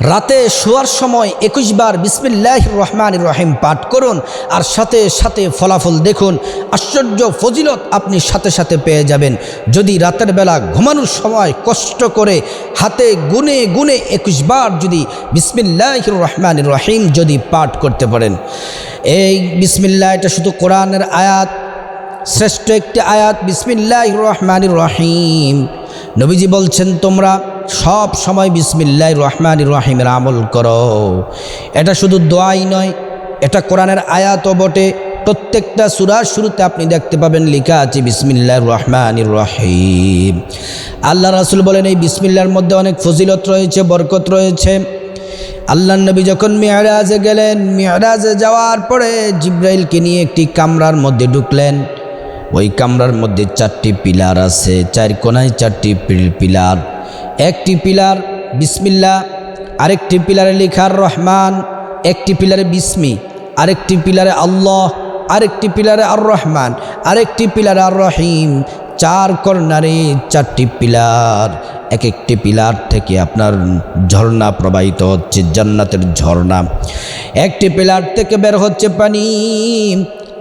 রাতে শোয়ার সময় একুশ বার বিসমিল্লাহ রহমান রহিম পাঠ করুন আর সাথে সাথে ফলাফল দেখুন। আশ্চর্য ফজিলত আপনি সাথে সাথে পেয়ে যাবেন। যদি রাতের বেলা ঘুমানোর সময় কষ্ট করে হাতে গুনে গুনে একুশ বার যদি বিসমিল্লাহ রহমান রহিম যদি পাঠ করতে পারেন। এই বিসমিল্লাহ এটা শুধু কোরআনের আয়াত, শ্রেষ্ঠ একটি আয়াত বিসমিল্লাহ রহমান রহিম। নবীজি বলছেন, তোমরা সব সময় বিসমিল্লাহ রহমান রহিমের আমল করো। এটা শুধু দোয়াই নয়, এটা কোরআনের আয়াতও বটে। প্রত্যেকটা সুরার শুরুতে আপনি দেখতে পাবেন লেখা আছে বিসমিল্লাহ রহমান রহিম। আল্লাহ রাসুল বলেন, এই বিসমিল্লার মধ্যে অনেক ফজিলত রয়েছে, বরকত রয়েছে। আল্লাহ নবী যখন মেয়ারাজে গেলেন মেয়ারাজে যাওয়ার পরে জিব্রাইলকে নিয়ে একটি কামরার মধ্যে ঢুকলেন। ওই কামরার মধ্যে চারটি পিলার আছে, চার কোনায় চারটি পিলার। একটি পিলার বিসমিল্লা আরেকটি পিলারে লেখার রহমান, একটি পিলারে বিসমি, আরেকটি পিলারে আল্লাহ, আরেকটি পিলারে আর রহমান আরেকটি পিলারে আর রহিম চার কর্নারে চারটি পিলার। এক একটি পিলার থেকে আপনার ঝর্ণা প্রবাহিত হচ্ছে, জান্নাতের ঝর্ণা। একটি পিলার থেকে বের হচ্ছে পানি,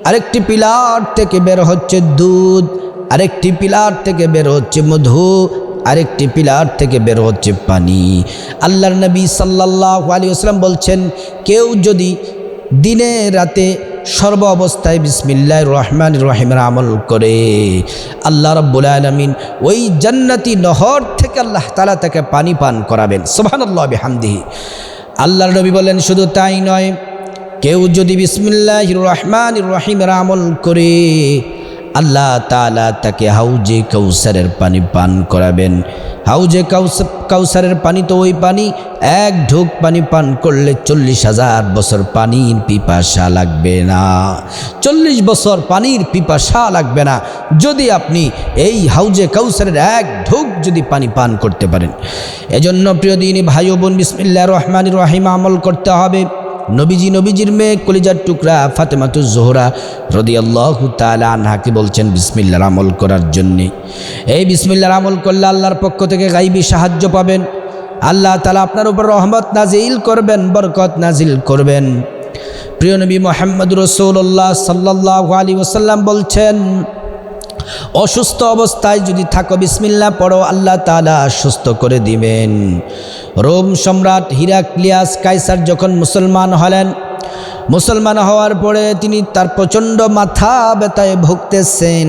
আরেকটি পিলার থেকে বের হচ্ছে দুধ, আরেকটি পিলার থেকে বের হচ্ছে মধু আরেকটি পিলার থেকে বের হচ্ছে পানি। আল্লাহর নবী সাল্লাহ আলী আসলাম বলছেন, কেউ যদি দিনে রাতে সর্ব অবস্থায় বিসমিল্লাহ রহমান রহিমের আমল করে, আল্লাহ রব্বুল আলমিন ওই জান্নাতি নহর থেকে আল্লাহ তালা তাকে পানি পান করাবেন। সোহান আল্লাহ হামদিহি আল্লাহর নবী বলেন শুধু তাই নয়, কেউ যদি বিসমিল্লাহ রহমান রহিমের আমল করে আল্লাহ তালা তাকে হাউজে কৌসারের পানি পান করাবেন। হাউজে কাউস- কাউসারের পানি তো ওই পানি, এক ঢোক পানি পান করলে চল্লিশ হাজার বছর পানির পিপাসা লাগবে না। চল্লিশ বছর পানির পিপাসা লাগবে না। যদি আপনি এই হাউজে কাউসারের এক ঢোক যদি পানি পান করতে পারেন। এজন্য প্রিয় দিনী ভাই বোন বিসমিল্লা রহমান রহিম আমল করতে হবে। নবীজি নবীজির মেয়ে কলিজার টুকরা ফাতেমাতু জোহরা রদি আল্লাহ তালা আনহাকে বলছেন, বিসমিল্লার আমল করার জন্যে। এই বিসমিল্লার আমল করলে আল্লাহর পক্ষ থেকে গাইবি সাহায্য পাবেন। আল্লাহ তালা আপনার উপর রহমত নাজিল করবেন, বরকত নাজিল করবেন। প্রিয় নবী মোহাম্মদ রসৌল্লাহ সাল্লাহ আলী ওসাল্লাম বলছেন অসুস্থ অবস্থায় যদি থাকো বিসমিল্লা পড়ো, আল্লাহ তালা সুস্থ করে দিবেন। রোম সম্রাট হিরাক্লিয়াস কাইসার যখন মুসলমান হলেন, মুসলমান হওয়ার পরে তিনি তার প্রচণ্ড মাথা ব্যথায় ভুগতেছেন।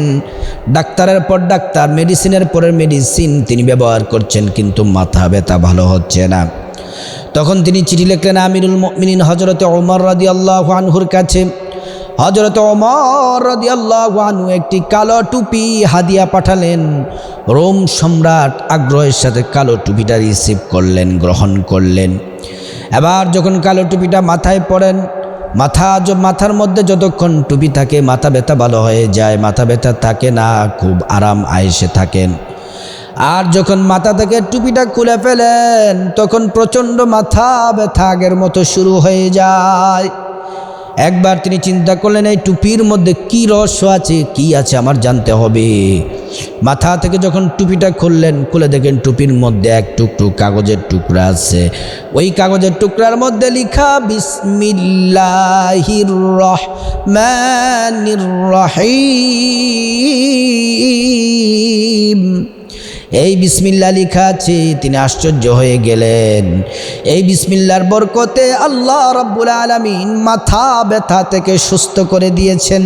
ডাক্তারের পর ডাক্তার, মেডিসিনের পরের মেডিসিন তিনি ব্যবহার করছেন, কিন্তু মাথা ব্যথা ভালো হচ্ছে না। তখন তিনি চিঠি লিখলেন, আমিরুল মিনিন হজরতে ওমর রাদি আল্লাহ আনহুর কাছে হজরত ওমর রাদি একটি কালো টুপি হাদিয়া পাঠালেন। রোম সম্রাট আগ্রহের সাথে কালো টুপিটা রিসিভ করলেন, গ্রহণ করলেন। এবার যখন কালো টুপিটা মাথায় পড়েন, মাথা মাথার মধ্যে যতক্ষণ টুপি থাকে, মাথা ব্যথা ভালো হয়ে যায়, মাথা ব্যথা থাকে না, খুব আরাম আয়েসে থাকেন। আর যখন মাথা থেকে টুপিটা খুলে ফেলেন, তখন প্রচণ্ড মাথা ব্যথা আগের মতো শুরু হয়ে যায়। একবার তিনি চিন্তা করলেন, এই টুপির মধ্যে কি রহস্য আছে? কি আছে আমার জানতে হবে? মাথা থেকে যখন টুপিটা খুললেন, খুলে দেখেন টুপির মধ্যে এক টুকটু কাগজের টুকরা আছে। ওই কাগজের টুকরার মধ্যে লিখা, বিসমিল্লাহির রহমানির রহিম। এই বিসমিল্লা লেখা আছে তিনি আশ্চর্য হয়ে গেলেন। এই বিসমিল্লার বরকতে আল্লাহ রাব্বুল আলমিন মাথা ব্যথা থেকে সুস্থ করে দিয়েছেন।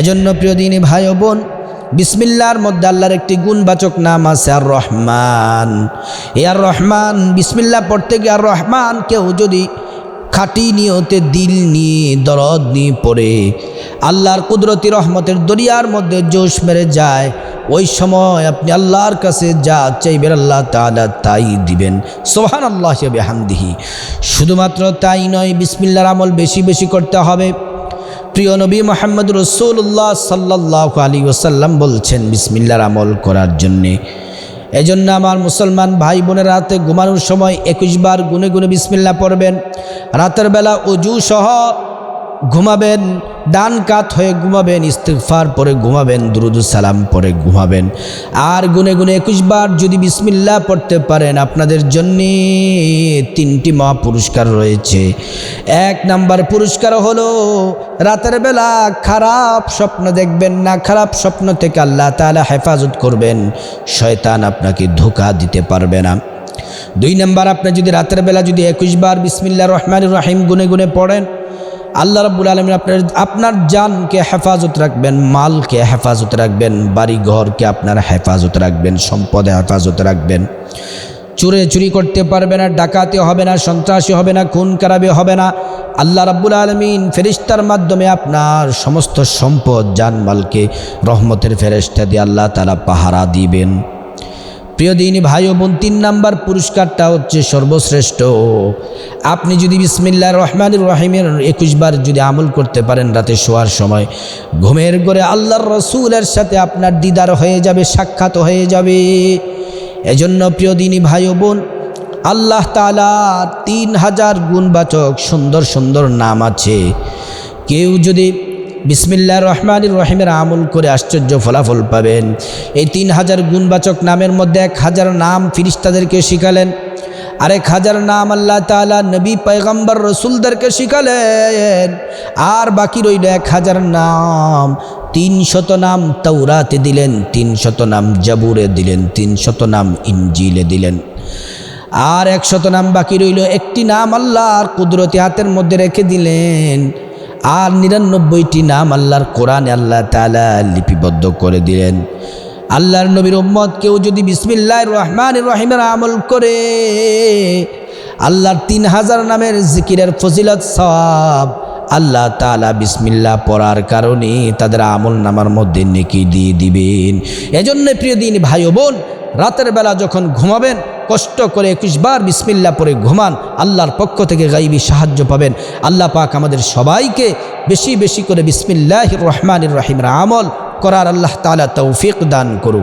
এজন্য প্রিয় দিনী ভাই বোন, বিসমিল্লার মধ্যে আল্লাহর একটি গুণবাচক নাম আছে আর রহমান এ আর রহমান বিসমিল্লা পড়তে গিয়ে আর রহমান কেউ যদি খাটি নিয়তে দিল নিয়ে, দরদ নিয়ে পড়ে, আল্লাহর কুদরতি রহমতের দরিয়ার মধ্যে জোশ মেরে যায় ওই সময় আপনি আল্লাহর কাছে যা চাইবেন আল্লাহ তাআলা তাই দিবেন। সোহান আল্লাহ হিসেবে হামদিহি শুধুমাত্র তাই নয় বিসমিল্লার আমল বেশি বেশি করতে হবে। প্রিয় নবী মোহাম্মদ রসুল্লাহ সাল্লাহ আলী ওসাল্লাম বলছেন বিসমিল্লার আমল করার জন্যে। এজন্য আমার মুসলমান ভাই বোনের রাতে ঘুমানোর সময় একুশ বার গুনে গুনে বিসমিল্লা পড়বেন। রাতের বেলা অজু সহ ঘুমাবেন, ডান কাত হয়ে ঘুমাবেন ইস্তেকফার পরে ঘুমাবেন, দুরুদু সালাম পরে ঘুমাবেন। আর গুনে গুনে একুশ বার যদি বিসমিল্লা পড়তে পারেন, আপনাদের জন্যে তিনটি মহা পুরস্কার রয়েছে। এক নাম্বার পুরস্কার হলো, রাতের বেলা খারাপ স্বপ্ন দেখবেন না, খারাপ স্বপ্ন থেকে আল্লাহ তাআলা হেফাজত করবেন, শয়তান আপনাকে ধোকা দিতে পারবে না। দুই নাম্বার, আপনি যদি রাতের বেলা যদি একুশ বার বিসমিল্লা রহমান রাহিম গুনে গুনে পড়েন আল্লাহ রাব্বুল আলমিন আপনার আপনার জানকে হেফাজত রাখবেন, মালকে হেফাজত রাখবেন বাড়ি ঘরকে আপনার হেফাজত রাখবেন, সম্পদে হেফাজত রাখবেন। চুরে চুরি করতে পারবে না, ডাকাতি হবে না, সন্ত্রাসী হবে না, খুন কারাবে হবে না। আল্লাহ রাব্বুল আলমিন ফেরিস্তার মাধ্যমে আপনার সমস্ত সম্পদ, জানমালকে রহমতের ফেরেস্তা দিয়ে আল্লাহ তালা পাহারা দিবেন। প্রিয় দিনী ভাই ও বোন, তিন নাম্বার পুরস্কারটা হচ্ছে সর্বশ্রেষ্ঠ। আপনি যদি বিসমিল্লা রহমান রহিমের একুশ বার যদি আমল করতে পারেন রাতে শোয়ার সময়, ঘুমের ঘরে আল্লাহর রসুলের সাথে আপনার দিদার হয়ে যাবে, সাক্ষাৎ হয়ে যাবে। এজন্য প্রিয় দিনী ভাই ও বোন, আল্লাহ তালা তিন হাজার গুণবাচক সুন্দর সুন্দর নাম আছে। কেউ যদি বিসমিল্লা রহমান রহিমের আমল করে আশ্চর্য ফলাফল পাবেন। এই তিন হাজার গুণবাচক নামের মধ্যে এক হাজার নাম ফিরিস্তাদেরকে শিখালেন। আরেক হাজার নাম আল্লাহ তালা নবী, পয়গম্বর, রসুলদেরকে শিখালেন। আর বাকি রইল এক হাজার নাম। তিন শত নাম তৌরাতে দিলেন, তিন শত নাম জাবুরে দিলেন, তিন শত নাম ইঞ্জিলে দিলেন। আর একশত নাম বাকি রইল, একটি নাম আল্লাহর কুদরতি হাতের মধ্যে রেখে দিলেন। আর নিরানব্বইটি নাম আল্লাহর কোরআনে আল্লাহ তালা লিপিবদ্ধ করে দিলেন। আল্লাহর নবীর উম্মত কেউ যদি বিসমিল্লাহ রহমান রহিমের আমল করে, আল্লাহর তিন হাজার নামের জিকিরের ফজিলত সব আল্লাহ তালা বিসমিল্লা পড়ার কারণে তাদের আমল নামার মধ্যে নেকি দিয়ে দিবেন। এজন্য প্রিয় দিন ভাই বোন, রাতের বেলা যখন ঘুমাবেন কষ্ট করে একুশবার বিসমিল্লা পরে ঘুমান, আল্লাহর পক্ষ থেকে গাইবি সাহায্য পাবেন। আল্লাহ পাক আমাদের সবাইকে বেশি বেশি করে বিসমিল্লাহ রহমানির রহিমের আমল করার আল্লাহ তালা তৌফিক দান করুক।